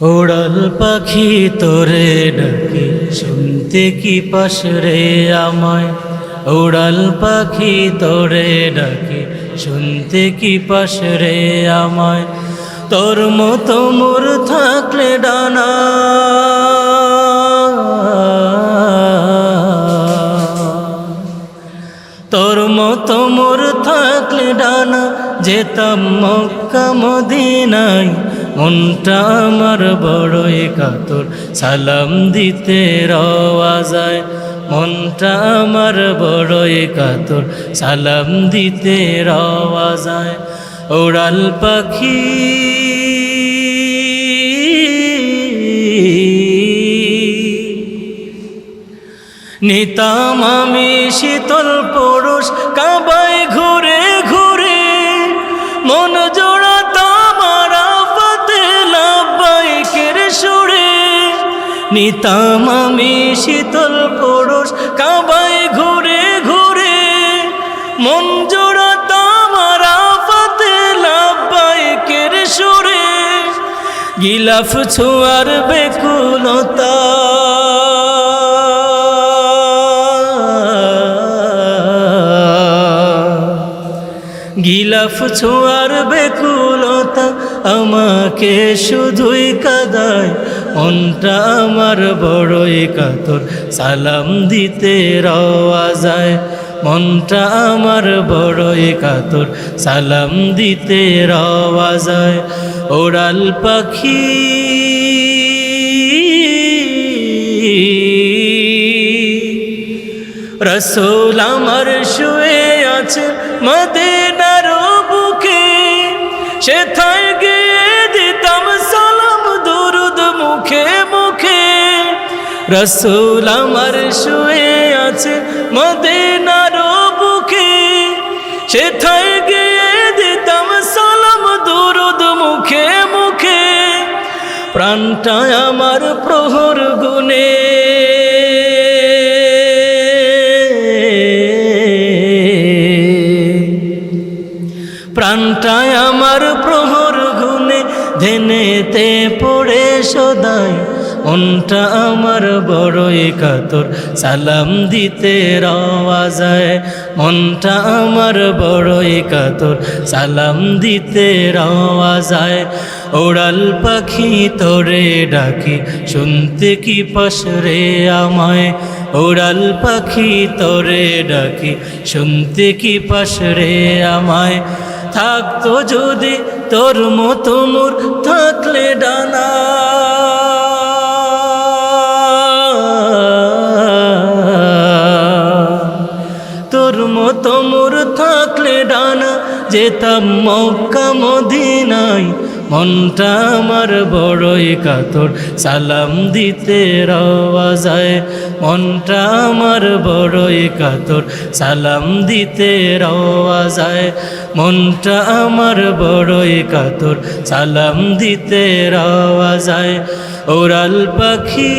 ওড়াল পাখি তোরে ডাকে, শুনতে কি পাশ রে আমায়? ওড়াল পাখি তোরে ডাকে, শুনতে কি পাশ রে আমায়? তোর মতো মোর থাকলে ডানা। তোর মতো মোর থাকলে ডানা, যেতাম মক্কা মদিনাই মনটা আমার বড়ই কাতর, সালাম দিতে রওয়া যায়। মনটা আমার বড়ই কাতর, সালাম দিতে রওয়া যায়। ওড়াল পাখি নিতাম আমি শীতল পুরুষ কাবায় নিতাম শীতল পুরুষ কাবায় ঘুরে ঘুরে। মন গিলাফ ছোঁয়ার বেকুলতা। গিলাফ ছোঁয়ার বেকুলতা আমাকে শুধুই কাদায় মনটা আমার বড়ই কাতর, সালাম দিতে রওয়া যায়। মনটা আমার বড়ই কাতর, সালাম দিতে রওয়া যায়। ওড়াল পাখি রসোল আমার শুয়ে আছে মদিনার বুকে সেথায় রসুল আমার শুয়ে আছে মদিনার বুকে। সেথায় গিয়ে দিতাম সালাম দুরুদ মুখে মুখে। প্রাণটা আমার প্রহর গুনে প্রাণটায় আমার প্রহর গুনে ধেনেতে পড়ে সদাই। মনটা আমার বড়ই কাতর, সালাম দিতে রওয়া যায়। মনটা আমার বড়ই কাতর, সালাম দিতে রওয়া যায়। ওড়াল পাখি তোরে ডাকি, শুনতে কি পাশ রে আমায়? ওড়াল পাখি তোরে ডাকি, শুনতে কি পাশ রে আমায়? থাকতো যদি তোর মতো মোর, থাকলে ডানা। থাকলে ডানা যেতাম মক্কা মদিনায়। মনটা আমার বড়ই কাতর, সালাম দিতে রওয়া যায়। মনটা আমার বড়ই কাতর, সালাম দিতে রওয়া যায়। মনটা আমার বড়ই কাতর, সালাম দিতে রওয়া যায়। ওরাল পাখি